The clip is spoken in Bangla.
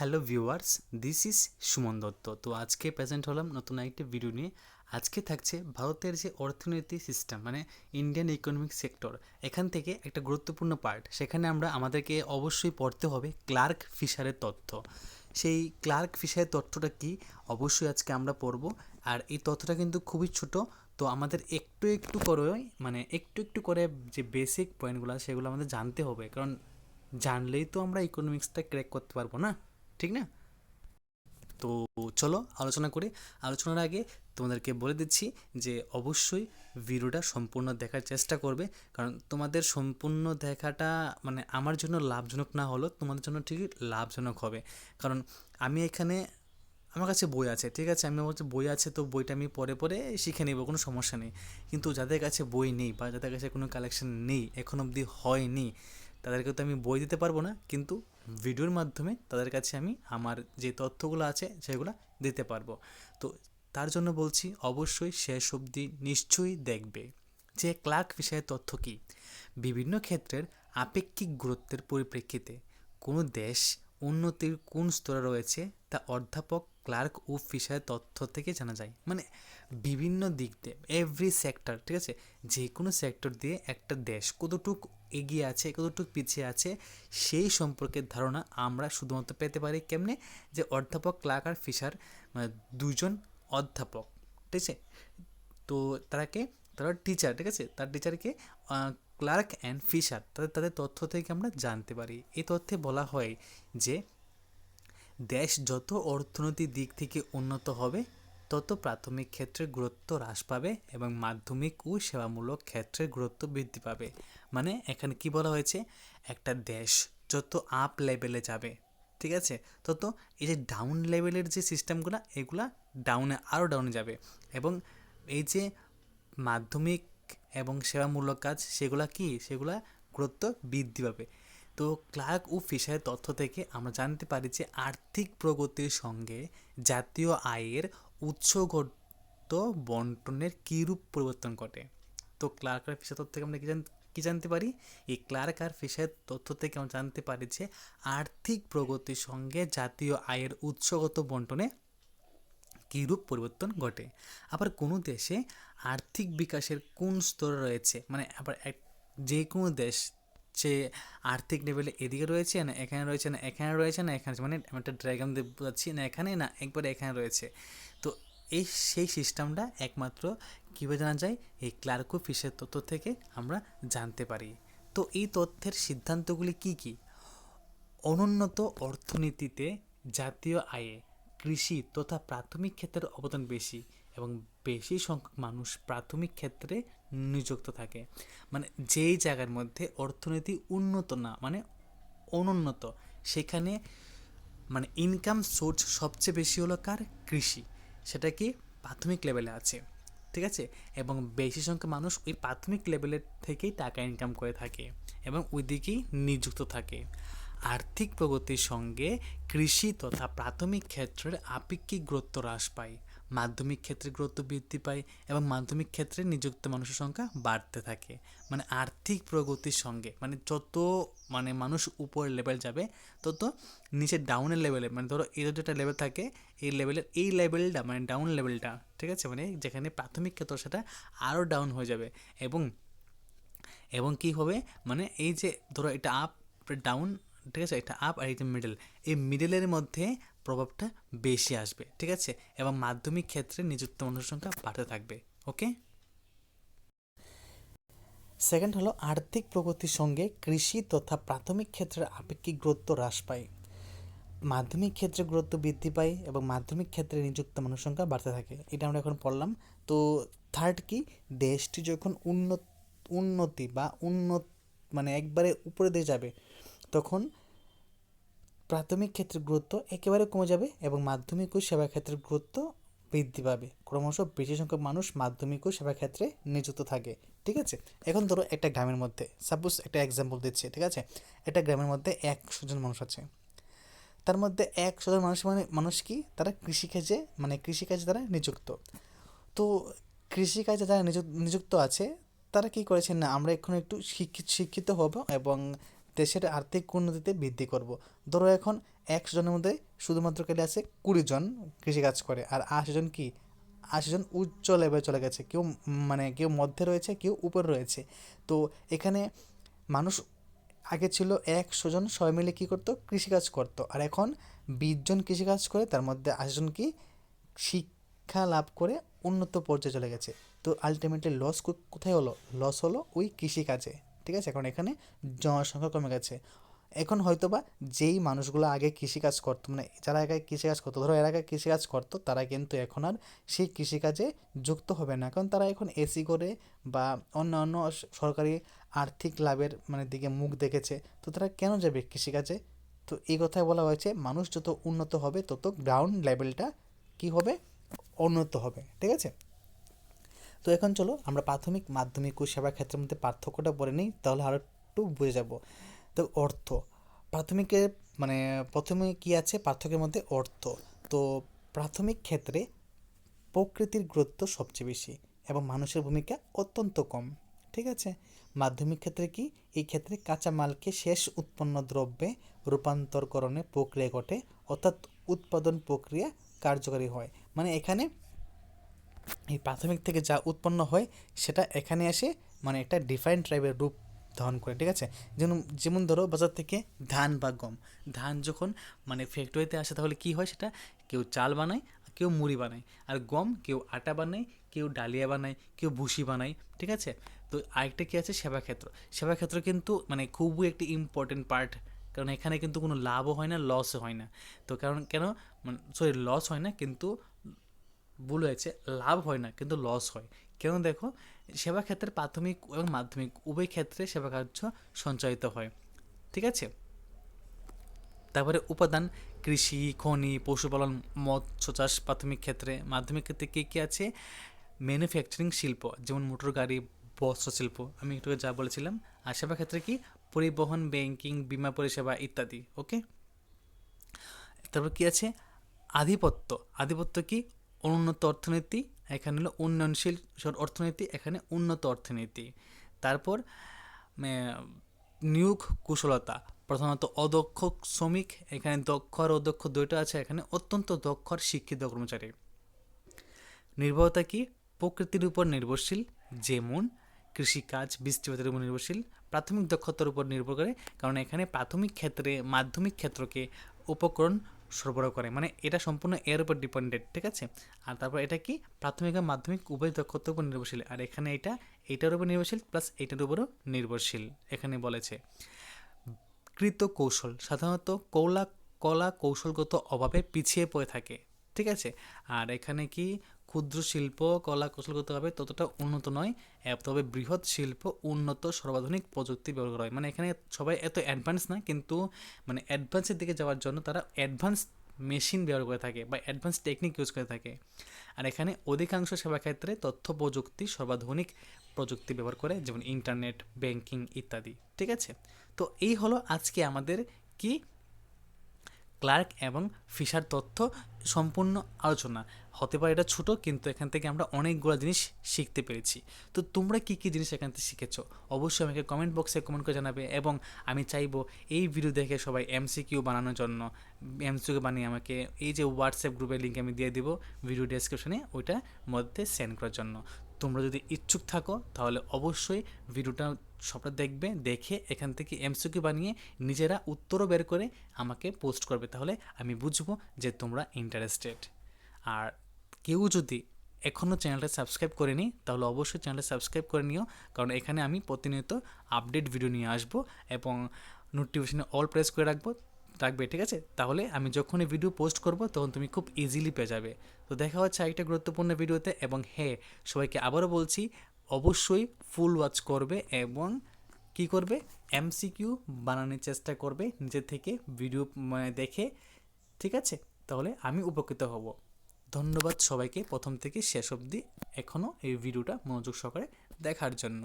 Hello viewers, this is Suman Dutta. তো আজকে প্রেজেন্ট হলাম নতুন একটি ভিডিও নিয়ে। আজকে থাকছে ভারতের যে অর্থনীতি সিস্টেম মানে ইন্ডিয়ান ইকোনমিক সেক্টর এখান থেকে একটা গুরুত্বপূর্ণ পার্ট সেখানে আমরা আমাদেরকে অবশ্যই পড়তে হবে ক্লার্ক ফিশারের তথ্য। সেই ক্লার্ক ফিশারের তথ্যটা কি? অবশ্যই আজকে আমরা পড়ব। আর এই তথ্যটা কিন্তু খুবই ছোট, তো আমাদের একটু একটু করে মানে একটু একটু করে যে বেসিক পয়েন্টগুলো সেগুলো আমাদের জানতে হবে। কারণ জানলেই তো আমরা ইকোনমিক্সটা ক্র্যাক করতে পারব না? ঠিক না? তো চলো আলোচনা করে, আলোচনার আগে তোমাদেরকে বলে দিচ্ছি যে অবশ্যই ভিডিওটা সম্পূর্ণ দেখার চেষ্টা করবে। কারণ তোমাদের সম্পূর্ণ দেখাটা মানে আমার জন্য লাভজনক না হলেও তোমাদের জন্য ঠিকই লাভজনক হবে। কারণ আমি এখানে, আমার কাছে বই আছে, ঠিক আছে? আমি আমার বলছি বই আছে, তো বইটা আমি পরে পরে শিখে নেব, কোনো সমস্যা নেই। কিন্তু যাদের কাছে বই নেই বা যাদের কাছে কোনো কালেকশন নেই, এখন অবধি হয়নি, তাদেরকে তো আমি বই দিতে পারব না। কিন্তু ভিডিওর মাধ্যমে তাদের কাছে আমি আমার যে তথ্যগুলো আছে সেগুলো দিতে পারব। তো তার জন্য বলছি, অবশ্যই শেষ অবধি নিশ্চয়ই দেখবে যে ক্লার্ক বিষয়ের তথ্য কী। বিভিন্ন ক্ষেত্রের আপেক্ষিক গুরুত্বের পরিপ্রেক্ষিতে কোনো দেশ উন্নতির কোন স্তরে রয়েছে তা অধ্যাপক, ক্লার্ক ও ফিশারের তথ্য থেকে জানা যায়। মানে বিভিন্ন দিক দিয়ে এভরি সেক্টর ঠিক আছে? যে কোনো সেক্টর দিয়ে একটা দেশ কতটুক এগিয়ে আছে, কতটুকু পিছিয়ে আছে, সেই সম্পর্কে ধারণা আমরা শুধুমাত্র পেতে পারি কেমনে? যে অধ্যাপক ক্লার্ক আর ফিশার মানে দুজন অধ্যাপক, ঠিক আছে? তো তারাকে, তারা টিচার ঠিক আছে? তার টিচারকে ক্লার্ক অ্যান্ড ফিশার, তাদের তাদের তথ্য থেকে আমরা জানতে পারি। এই তথ্যে বলা হয় যে দেশ যত অর্থনৈতিক দিক থেকে উন্নত হবে তত প্রাথমিক ক্ষেত্রের গুরুত্ব হ্রাস পাবে এবং মাধ্যমিক ও সেবামূলক ক্ষেত্রের গুরুত্ব বৃদ্ধি পাবে। মানে এখানে কি বলা হয়েছে? একটা দেশ যত আপ লেভেলে যাবে, ঠিক আছে? তত এই যে ডাউন লেভেলের যে সিস্টেমগুলো এগুলা ডাউনে আরও ডাউনে যাবে। এবং এই যে মাধ্যমিক এবং সেবামূলক কাজ, সেগুলা কি? সেগুলা গুরুত্ব বৃদ্ধি পাবে। তো ক্লার্ক ও ফিশারের তথ্য থেকে আমরা জানতে পারি যে আর্থিক প্রগতির সঙ্গে জাতীয় আয়ের উৎসগত বন্টনের কীরূপ পরিবর্তন ঘটে? তো ক্লার্ক আর ফিশার তথ্য থেকে আমরা কী জান, কী জানতে পারি? এই ক্লার্ক আর ফিশারের তথ্য থেকে আমরা জানতে পারি যে আর্থিক প্রগতির সঙ্গে জাতীয় আয়ের উৎসগত বন্টনে কীরূপ পরিবর্তন ঘটে? আবার কোনো দেশে আর্থিক বিকাশের কোন স্তরে রয়েছে? মানে আবার এক, যে কোনো দেশ সে আর্থিক লেভেলে এদিকে রয়েছে, না এখানে রয়েছে, না এখানে রয়েছে, না এখানে মানে একটা ড্রাগন দিয়ে বোঝাচ্ছি না এখানে, না একবারে এখানে রয়েছে। তো এই সেই সিস্টেমটা একমাত্র কীভাবে জানা যায়? এই ক্লার্কো ফিসের তথ্য থেকে আমরা জানতে পারি। তো এই তথ্যের সিদ্ধান্তগুলি কি কি? অনুন্নত অর্থনীতিতে জাতীয় আয়ে কৃষি তথা প্রাথমিক ক্ষেত্রের অবদান বেশি। এবং বেশি সংখ্যক মানুষ প্রাথমিক ক্ষেত্রে নিযুক্ত থাকে। মানে যেই জায়গার মধ্যে অর্থনীতি উন্নত না মানে অনুন্নত, সেখানে মানে ইনকাম সোর্স সবচেয়ে বেশি হলো কার? কৃষি। সেটা কি প্রাথমিক লেভেলে আছে, ঠিক আছে? এবং বেশি সংখ্যক মানুষ ওই প্রাথমিক লেভেলের থেকেই টাকা ইনকাম করে থাকে এবং ওই দিকেই নিযুক্ত থাকে। আর্থিক প্রগতির সঙ্গে কৃষি তথা প্রাথমিক ক্ষেত্রের আপেক্ষিক গুরুত্ব হ্রাস পায়। মাধ্যমিক ক্ষেত্রে গুরুত্ব বৃদ্ধি পায় এবং মাধ্যমিক ক্ষেত্রে নিযুক্ত মানুষের সংখ্যা বাড়তে থাকে। মানে আর্থিক প্রগতির সঙ্গে মানে যত মানে মানুষ উপরের লেভেল যাবে, তত নিচের ডাউনের লেভেলে মানে ধরো এর যেটা লেভেল থাকে, এই লেভেলের এই লেভেলটা মানে ডাউন লেভেলটা ঠিক আছে? মানে যেখানে প্রাথমিক ক্ষেত্র সেটা আরও ডাউন হয়ে যাবে। এবং এবং কি হবে? মানে এই যে ধরো এটা আপ ডাউন ঠিক আছে? এটা আপ আর এটা মিডল এই মিডলের মধ্যে প্রভাবটা বেশি আসবে, ঠিক আছে? এবং মাধ্যমিক ক্ষেত্রে নিযুক্ত মানুষের সংখ্যা বাড়তে থাকবে, ওকে? সেকেন্ড হলো, আর্থিক প্রগতির সঙ্গে কৃষি তথা প্রাথমিক ক্ষেত্রের আপেক্ষিক গুরুত্ব হ্রাস পায়। মাধ্যমিক ক্ষেত্রে গুরুত্ব বৃদ্ধি পায় এবং মাধ্যমিক ক্ষেত্রে নিযুক্ত মানুষের সংখ্যা বাড়তে থাকে। এটা আমরা এখন পড়লাম। তো থার্ড কি? দেশটি যখন উন্নত, উন্নতি বা উন্নত মানে একবারে উপরে দিয়ে যাবে, তখন প্রাথমিক ক্ষেত্রের গুরুত্ব একেবারে কমে যাবে এবং মাধ্যমিক ও সেবা ক্ষেত্রের গুরুত্ব বৃদ্ধি পাবে। ক্রমশ বেশি সংখ্যক মানুষ মাধ্যমিক ও সেবা ক্ষেত্রে নিযুক্ত থাকে, ঠিক আছে? এখন ধরো একটা গ্রামের মধ্যে সাপোজ একটা এক্সাম্পল দিচ্ছে, ঠিক আছে? একটা গ্রামের মধ্যে একশো জন মানুষ আছে। তার মধ্যে একশো জন মানুষ মানে মানুষ কি? তারা কৃষিকাজে মানে কৃষিকাজে তারা নিযুক্ত। তো কৃষিকাজে যারা নিযুক্ত আছে, তারা কী করেছেন না, আমরা এখন একটু শিক্ষিত শিক্ষিত হব এবং দেশের আর্থিক উন্নতিতে বৃদ্ধি করব। ধরো এখন একশো জনের মধ্যে শুধুমাত্র কেটে আছে কুড়ি জন কৃষিকাজ করে, আর আশি জন কি? আশি জন উচ্চ লেভেলে চলে গেছে, কেউ মানে কেউ মধ্যে রয়েছে, কেউ উপরে রয়েছে। তো এখানে মানুষ আগে ছিল একশো জন সবাই মিলে কী করতো? কৃষিকাজ করতো। আর এখন বিশ জন কৃষিকাজ করে, তার মধ্যে আশি জন কি? শিক্ষা লাভ করে উন্নত পর্যায়ে চলে গেছে। তো আলটিমেটলি লস কোথায় হলো? লস হলো ওই কৃষিকাজে। ঠিক আছে? কারণ এখানে জনসংখ্যা কমে গেছে। এখন হয়তো বা যেই মানুষগুলো আগে কৃষিকাজ করতো মানে যারা আগে কৃষিকাজ করতো, ধরো এর আগে কৃষিকাজ করতো, তারা কিন্তু এখন আর সেই কৃষিকাজে যুক্ত হবে না। কারণ তারা এখন এসি করে বা অন্য অন্য সরকারি আর্থিক লাভের মানে দিকে মুখ দেখেছে। তো তারা কেন যাবে কৃষিকাজে? তো এই কথাই বলা হয়েছে, মানুষ যত উন্নত হবে, তত গ্রাউন্ড লেভেলটা কি হবে? উন্নত হবে। ঠিক আছে? তো এখন চলো আমরা প্রাথমিক মাধ্যমিক ও সেবা ক্ষেত্রের মধ্যে পার্থক্যটা বলে নিই, তাহলে আরও একটু বুঝে যাব। তো অর্থ প্রাথমিকের মানে প্রথমে কি আছে? পার্থক্যের মধ্যে অর্থ। তো প্রাথমিক ক্ষেত্রে প্রকৃতির গুরুত্ব সবচেয়ে বেশি এবং মানুষের ভূমিকা অত্যন্ত কম, ঠিক আছে? মাধ্যমিক ক্ষেত্রে কি? এই ক্ষেত্রে কাঁচামালকে শেষ উৎপন্ন দ্রব্যে রূপান্তরকরণে প্রক্রিয়া ঘটে, অর্থাৎ উৎপাদন প্রক্রিয়া কার্যকরী হয়। মানে এখানে এই প্রাথমিক থেকে যা উৎপন্ন হয়, সেটা এখানে এসে মানে একটা ডিফারেন্ট টাইপের রূপ ধারণ করে, ঠিক আছে? যেমন যেমন ধরো বাজার থেকে ধান বা গম। ধান যখন মানে ফ্যাক্টরিতে আসে, তাহলে কি হয় সেটা? কেউ চাল বানায় কেউ মুড়ি বানায়। আর গম, কেউ আটা বানায়, কেউ ডালিয়া বানায়, কেউ ভুসি বানায়, ঠিক আছে? তো আরেকটা কী আছে? সেবা ক্ষেত্র। সেবা ক্ষেত্র কিন্তু মানে খুবই একটি ইম্পর্টেন্ট পার্ট কারণ এখানে কিন্তু কোনো লাভও হয় না লসও হয় না। তো কারণ কেন? মানে সরি লস হয় না, কিন্তু ভুল হয়েছে, লাভ হয় না, কিন্তু লস হয়। কেন দেখো? সেবা ক্ষেত্রে প্রাথমিক এবং মাধ্যমিক, উভয় ক্ষেত্রে সেবা কার্য সঞ্চালিত হয়। ঠিক আছে? তারপরে উপাদান, কৃষি, খনি, পশুপালন, মৎস্য চাষ প্রাথমিক ক্ষেত্রে। মাধ্যমিক ক্ষেত্রে কী কী আছে? ম্যানুফ্যাকচারিং শিল্প, যেমন মোটর গাড়ি, বস্ত্র শিল্প। আমি একটু যা বলেছিলাম, আর সেবা ক্ষেত্রে কি? পরিবহন ব্যাংকিং বিমা পরিষেবা ইত্যাদি ওকে তারপর কি আছে? আধিপত্য। আধিপত্য কি? অনুন্নত অর্থনীতি, এখানে হলো উন্নয়নশীল অর্থনীতি, এখানে উন্নত অর্থনীতি। তারপর নিয়োগ কুশলতা, প্রধানত অদক্ষ শ্রমিক, এখানে দক্ষ আর অদক্ষ দুইটা আছে, এখানে অত্যন্ত দক্ষ আর শিক্ষিত কর্মচারী। নির্ভরতা কি? প্রকৃতির উপর নির্ভরশীল, যেমন কৃষিকাজ, বৃষ্টিপাতের উপর নির্ভরশীল, প্রাথমিক দক্ষতার উপর নির্ভর করে, কারণ এখানে প্রাথমিক ক্ষেত্রে, মাধ্যমিক ক্ষেত্রকে উপকরণ সরবরাহ করে। মানে এটা সম্পূর্ণ এর উপর ডিপেন্ডেড ঠিক আছে? আর তারপর এটা কি? প্রাথমিক আর মাধ্যমিক উভয় দক্ষতার উপর নির্ভরশীল। আর এখানে এটা এটার উপর নির্ভরশীল প্লাস এটার উপরও নির্ভরশীল, এখানে বলেছে। কৃত কৌশল, সাধারণত কৌলা, কলা কৌশলগত অভাবে পিছিয়ে পড়ে থাকে, ঠিক আছে? আর এখানে কি? ক্ষুদ্র শিল্প, কলা কৌশলগতভাবে ততটা উন্নত নয়। তবে বৃহৎ শিল্প, উন্নত সর্বাধুনিক প্রযুক্তি ব্যবহার করা হয়। মানে এখানে সবাই এত অ্যাডভান্স না, কিন্তু মানে অ্যাডভান্সের দিকে যাওয়ার জন্য তারা অ্যাডভান্স মেশিন ব্যবহার করে থাকে বা অ্যাডভান্স টেকনিক ইউজ করে থাকে। আর এখানে অধিকাংশ সেবা ক্ষেত্রে তথ্য প্রযুক্তি সর্বাধুনিক প্রযুক্তি ব্যবহার করে, যেমন ইন্টারনেট ব্যাংকিং ইত্যাদি। ঠিক আছে? তো এই হলো আজকে আমাদের কি? ক্লার্ক এবং ফিশার তথ্য। সম্পূর্ণ আলোচনা। হতে পারে এটা ছোটো, কিন্তু এখান থেকে আমরা অনেকগুলো জিনিস শিখতে পেরেছি। তো তোমরা কী কী জিনিস এখান থেকে শিখেছো? অবশ্যই আমাকে কমেন্ট বক্সে কমেন্ট করে জানাবে এবং আমি চাইব এই ভিডিও দেখে সবাই এমসিকিউ বানানোর জন্য এমসিকিউ বানিয়ে আমাকে এই যে হোয়াটসঅ্যাপ গ্রুপের লিঙ্ক আমি দিয়ে দিব ভিডিও ডেসক্রিপশনে ওইটার মধ্যে সেন্ড করার জন্য। তোমরা যদি ইচ্ছুক থাকো, তাহলে অবশ্যই ভিডিওটা সবটা দেখবে, দেখে এখান থেকে এমসিকিউ বানিয়ে নিজেরা উত্তরও বের করে আমাকে পোস্ট করবে। তাহলে আমি বুঝব যে তোমরা ইন্টারেস্টেড আর কেউ যদি এখনও চ্যানেলটা সাবস্ক্রাইব করেনি, তাহলে অবশ্যই চ্যানেলটা সাবস্ক্রাইব করে নিও। কারণ এখানে আমি প্রতিনিয়ত আপডেট ভিডিও নিয়ে আসব এবং নোটিফিকেশনে অল প্রেস করে রাখব। রাখবে ঠিক আছে? তাহলে আমি যখনই ভিডিও পোস্ট করব, তখন তুমি খুব ইজিলি পেয়ে যাবে। তো দেখা হচ্ছে একটা গুরুত্বপূর্ণ ভিডিওতে এবং হ্যাঁ সবাইকে আবারও বলছি, অবশ্যই ফুল ওয়াচ করবে এবং কি করবে? এমসিকিউ বানানোর চেষ্টা করবে নিজের থেকে ভিডিও মানে দেখে, ঠিক আছে? তাহলে আমি উপকৃত হব। ধন্যবাদ সবাইকে, প্রথম থেকে শেষ অবধি এখনও এই ভিডিওটা মনোযোগ সহকারে দেখার জন্য।